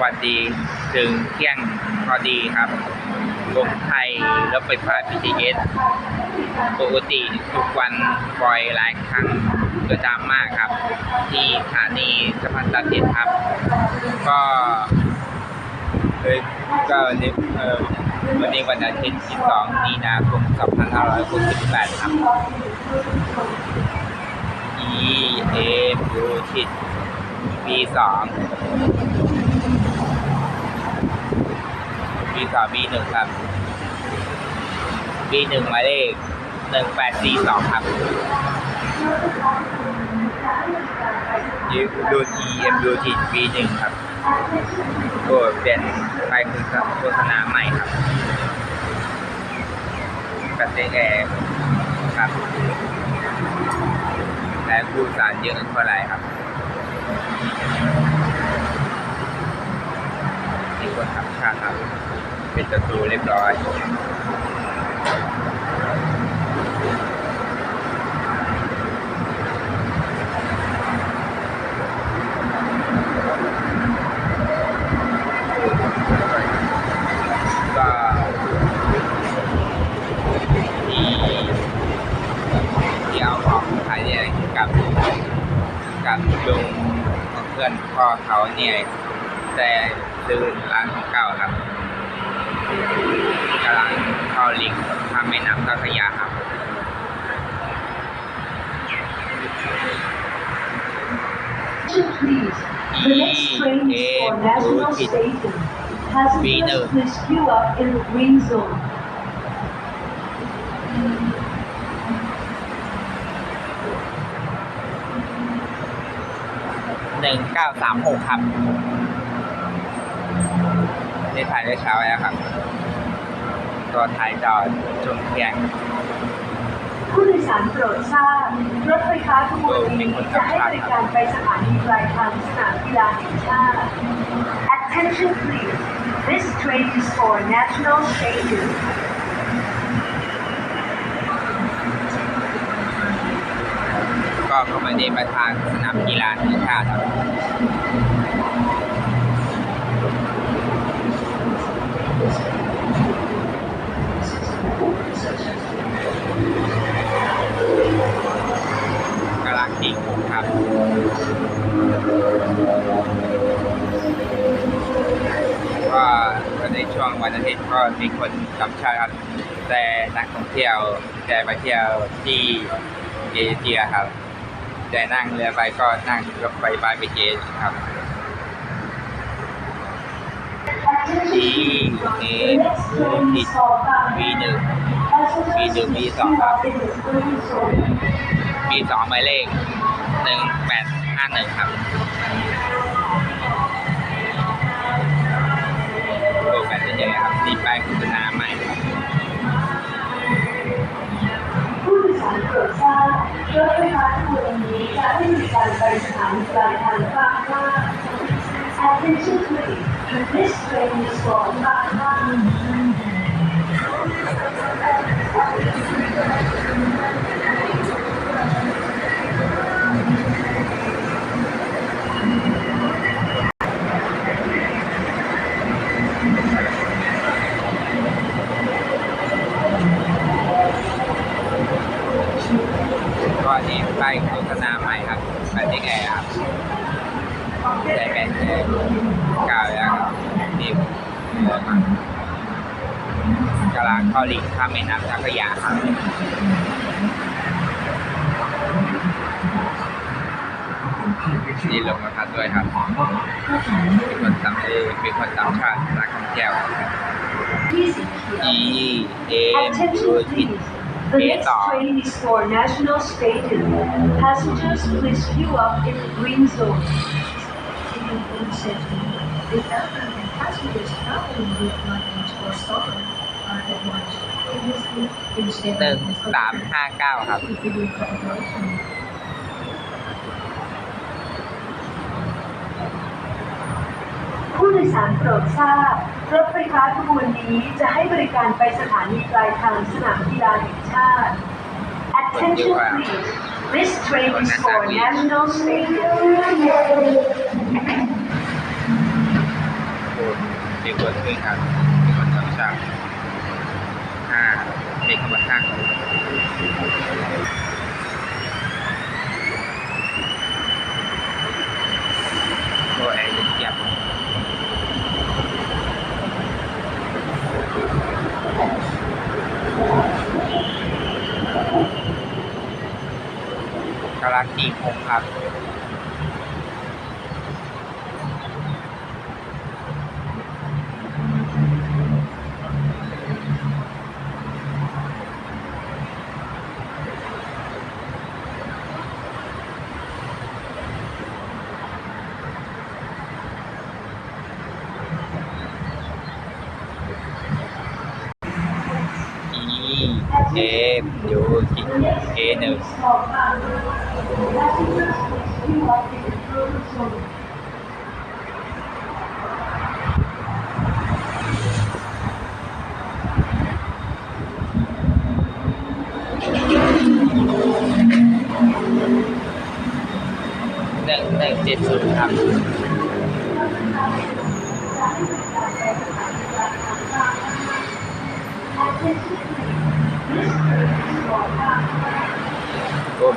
วัสดีถึงเที่ยงพอดีครับรถไทยแล้วไฟฟ้า BTS ปกติทุกวันปล่อยหลายครั้งกระจำมากครับ ที่สถานีสะพานตาเจ็ดครับ ก็เอ้ยก็วันนี้เออวันนี้วันอาทิตย์ที่สองมีนาคมกับพันท่าร้อ2568ครับ E A บูชิต B 2 สอง B หนึ่งครับ B หนึ่งหมายเลขหนึ่งแปดสี่สองครับยูดู E M U T B หนึ่งครับก็เปลี่ยนไปคือครับโฆษณาใหม่ครับกัตเตแอร์ครับและผู้สารเยอะเท่าไรครับมีคนขับชาครับ ป็นประตูเรียบร้อยจากที่เราบอกหายง่ายกับกับลุงของเพื่อนพ่อเขาเนี่ยแต่ซื้อร้านของเก่าครับ กำลังเข้าลิงก์ทำแม่น้ำเจ้าพระยาครับ Please, the next train is for National Station. Passengers, please queue up in the green zone. หนึ่งเก้าสามหกครับได้ถ่ายได้เช้าแล้วครับ ก็ถ่ายจอดชมเที่ยง ผู้โดยสารโปรดทราบรถไฟฟ้าขบวนนี้จะให้บริการไปสถานีปลายทางสนามกีฬาแห่งชาติ Attention please. This train is for National Stadium. ก็เข้ามาในประธานสนามกีฬาแห่งชาติครับ กำลังดีผมครับก็ในช่วงวันอาทิตย์ก็มีคนสัมชาติครับแต่นักท่องเที่ยวแต่ไปเที่ยวที่เอเชียครับ แต่นั่งเรือไปก็นั่งรถไฟฟ้าไปเจครับ Attention please. The next train is for Bangkok. Passengers, please queue up in the green zone. มีสองหมายเลขหนึ่งแปดห้าหนึ่งครับดูกันเฉยๆครับนี่ป้ายโฆษณาใหม่ครับผู้โดยสารโปรดทราบรถไฟฟ้าขบวนนี้จะให้บริการไปสถานีปลายทางบางนา Attention please. This train is for บ อกำลังเข้าลิงข้ามแม่น้ำเจ้าพระยาครับนี่ลงมาพัดด้วยครับมีคนตำเอมีคนตำชาตินักท่องเที่ยว20 E A M U Attention T please. The next train is for National Stadium. Passengers, please queue up in the green zone. safety. The aircraft passengers traveling with luggage or stolen are advised previously in หนึ่ง statement สามห้าเก้าครับ to begin preparation. ผู้โดยสารโปรดทราบรถไฟฟ้าขบวนนี้จะให้บริการไปสถานีปลายทางสนามกีฬาแห่งชาติ Attention please. This train is for National Stadium. ตัวขึ้นครับ เป็นคนต่างชาติห้าเด็กเข้ามาข้างตัวแอร์ย็นเจี๊ยบกำลังตีโมงครับ E F U T A หนึ่งหนึ่งห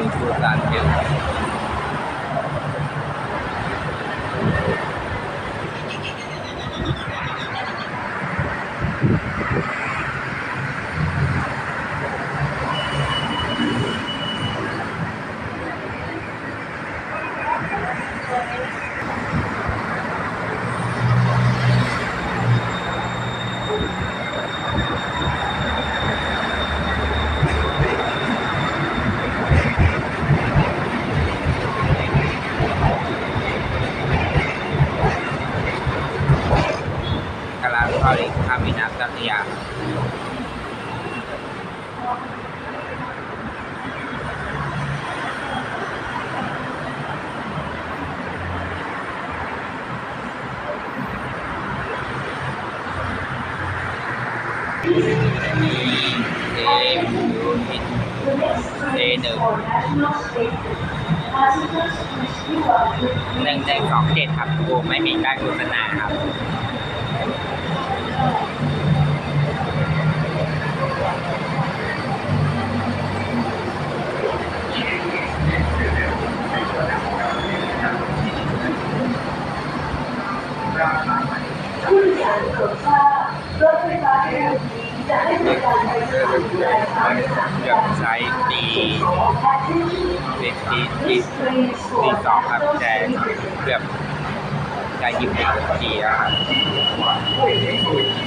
นึ่งเจ็ดศูนย์ครับ ก็มีผู้สารเยอะกำลังเข้าอีกข้ามแม่น้ำเจ้าพระยาเอยูนิต The next train A1 for national state. เอหนึ่งหนึ่งหนึ่งสองเจ็ดครับโอไม่มีการโฆษณาครับ ผู้โดยสารโปรดทราบรถไฟฟ้าขบวนนี้จะให้บริการไปสถานีปลายทางสนามกีฬาแห่งชาติ เป็นทีทีทีสองครับแต่เกือบจะหยิบทีนะครับ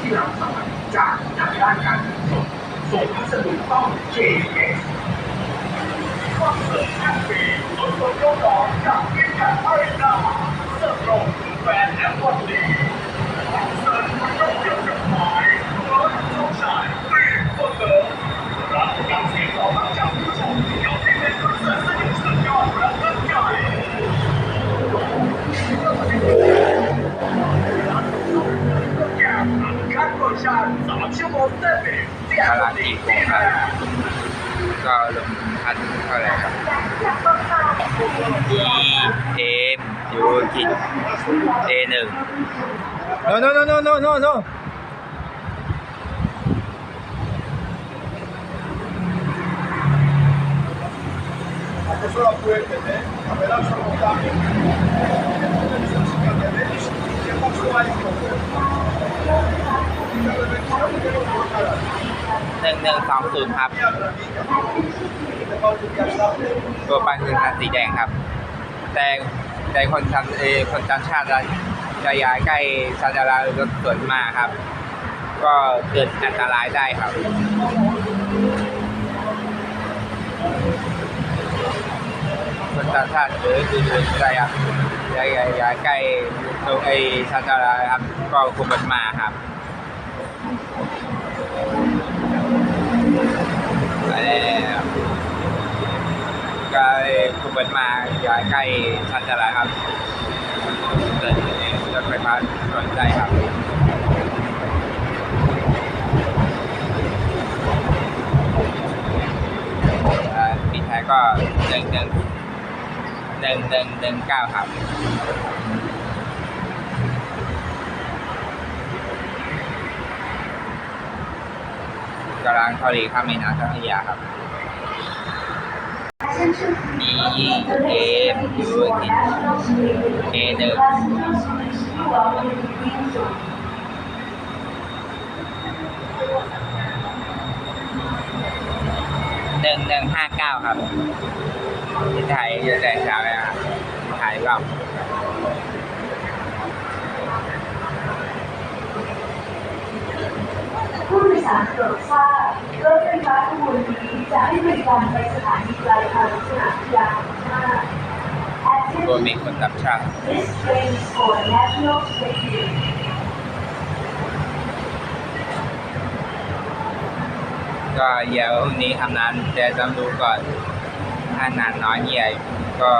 ที่เราสาจาด้านการส่งส่งพัสดต้อง JS ความเสริมทันทีอดความร้อนจากวิทยาไอดาเสริมลงแฟนแอปวันนี้สริมคว สามชั่วโมงเต็มเลยที่อาราติโกะก็ลงพันเท่าไหร่ครับที่เอมยูกิเอหนึ่ง no no no no no no no หนึ่งหนึ่งสองศูนย์ครับ ตัวปันคือคันสีแดงครับ แต่แต่คนทำเอคนต่างชาติจะย้ายใกล้ชานจารารถสวนมาครับ ก็เกิดอันตรายได้ครับคนต่างชาติหรือคือจะย้ายย้ายย้ายย้ายใกล้ตรงไอ้ชานจาราครับ ก็คุมรถมาครับ กายคุณเปิดมาอย่าใกล้ชันจราครับเดินรถไฟฟ้าสนใจครับติท้ายก็เดินเดินเดินเดินเดินเก้าครับ กำลังทะเลข้ามแม่น้ำเจ้าพระยาครับดีเอฟยูกินเอหนึ่งหนึ่งหนึ่งห้าเก้าครับที่ไทยเยอะแยะแล้วนะครับถ่ายเปล่ ผู้โดยสารโปรดทราบรถไฟฟ้าขบวนนี้จะให้บริการไปสถานีปลายทางสนามกีฬาแห่งชาติรวมมีคนกับชาติ This train is for National Stadium. ก็เดี๋ยวนี้ทำนานจะต้องดูก่อน ถ้านานน้อยใหญ่ก็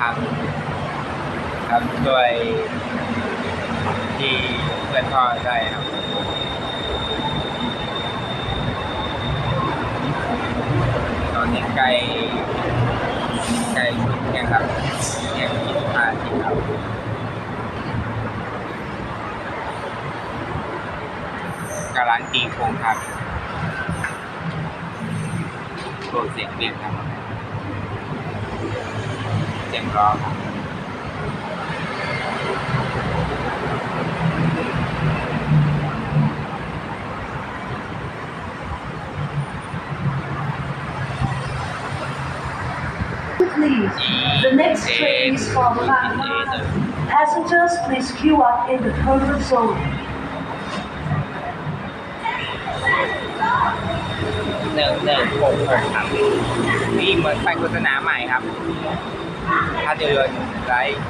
ทำทำด้วยที่เพื่อนพ่อได้ครับ ตอนนี้ใกล้ใกล้ชุดเนี่ยครับเนี่ยยี่สิบห้าทีครับกาลันตีโคงครับโปรดเสียงเรียกครับเสียงร้องครับ the next train is from Bangkok. Passengers, please queue up in the comfort zone. หนึ่งหนึ่งหกหกครับนี่เหมือนไปโฆษณาใหม่ครับ ถ้าเดินไลฟ์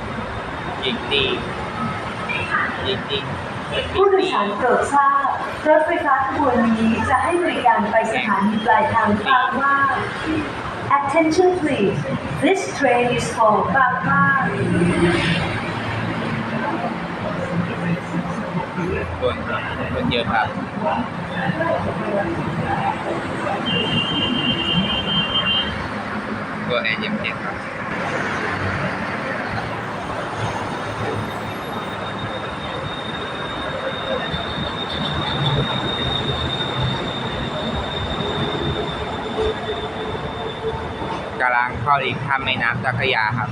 ยิงดียิงดีผู้โดยสารโปรดทราบรถไฟฟ้าขบวนนี้จะให้บริการไปสถานีปลายทางบางว่า Attention please this train is for บางว่าคนค นเยอะครับก็แอร์เย็นเย็นครับกำลังเข้าอีกข้ามแม่น้ำเจ้าพระยาครับ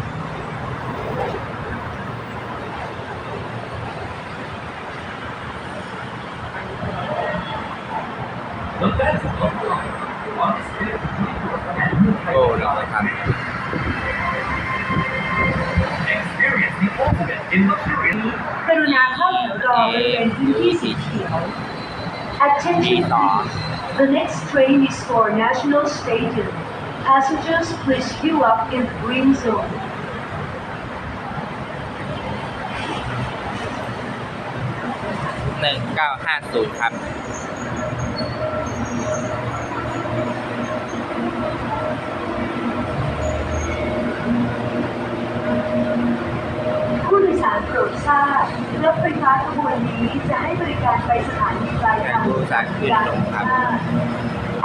โอ้รอครับ Experience the ultimate in luxury. กรุณาเข้าแถวรอบริเวณพื้นที่สีเขียว Attention please the next train is for National Stadium Passengers please queue up in the green zone หนึ่งเก้าห้าศูนย์ครับผู้โดยสารโปรดทราบรถไฟฟ้าขบวนนี้จะให้บริการไปสถานีปลายทางสนามกีฬาแห่งชาติ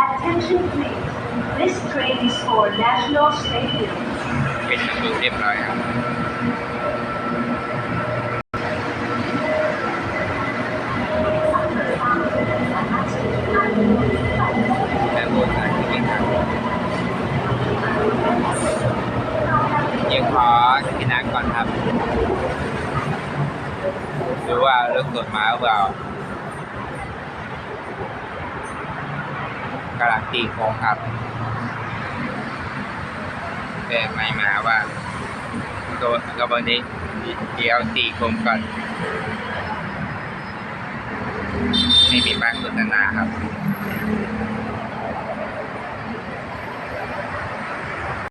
Attention please this train is for National Stadium เป็นประตูเรียบร้อยครับ แต่บนสายที่ครับยังขอกินน้ำก่อนครับ ดูว่ารถกดมาหรือเปล่า การันตีโค้งครับแต่ไม่มาว่าตัวกระบวนนี้เดียวตีโค้งก่อนไม่มีบ้านโฆษณาครับ